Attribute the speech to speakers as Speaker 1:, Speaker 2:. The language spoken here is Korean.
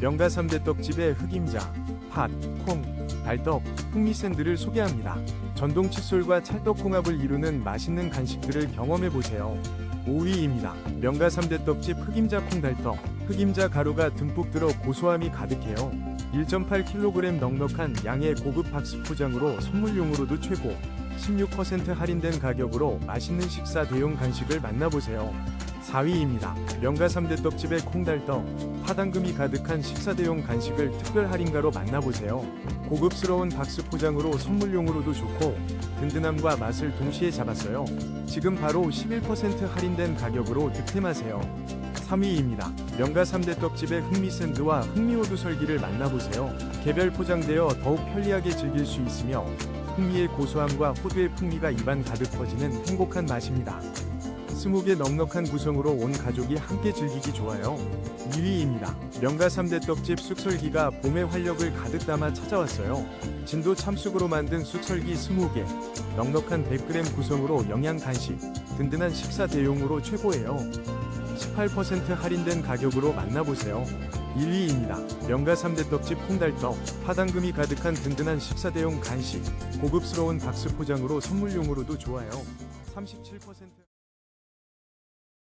Speaker 1: 명가 3대 떡집의 흑임자, 팥, 콩, 달떡, 흑미 샌드를 소개합니다. 전동 칫솔과 찰떡궁합을 이루는 맛있는 간식들을 경험해 보세요. 5위입니다. 명가 3대 떡집 흑임자 콩달떡. 흑임자 가루가 듬뿍 들어 고소함이 가득해요. 1.8kg 넉넉한 양의 고급 박스 포장으로 선물용으로도 최고. 16% 할인된 가격으로 맛있는 식사 대용 간식을 만나보세요. 4위입니다. 명가 3대 떡집의 콩달떡. 파당금이 가득한 식사 대용 간식을 특별 할인가로 만나보세요. 고급스러운 박스 포장으로 선물용으로도 좋고 든든함과 맛을 동시에 잡았어요. 지금 바로 11% 할인된 가격으로 득템하세요. 3위입니다. 명가 3대 떡집의 흑미 샌드와 흑미호두 설기를 만나보세요. 개별 포장되어 더욱 편리하게 즐길 수 있으며 흑미의 고소함과 호두의 풍미가 입안 가득 퍼지는 행복한 맛입니다. 20개 넉넉한 구성으로 온 가족이 함께 즐기기 좋아요. 2위입니다. 명가 3대 떡집 쑥설기가 봄의 활력을 가득 담아 찾아왔어요. 진도 참쑥으로 만든 쑥설기 20개, 넉넉한 100g 구성으로 영양 간식, 든든한 식사 대용으로 최고예요. 18% 할인된 가격으로 만나보세요. 1위입니다. 명가 3대 떡집 콩달떡, 파당금이 가득한 든든한 식사 대용 간식, 고급스러운 박스 포장으로 선물용으로도 좋아요. 37%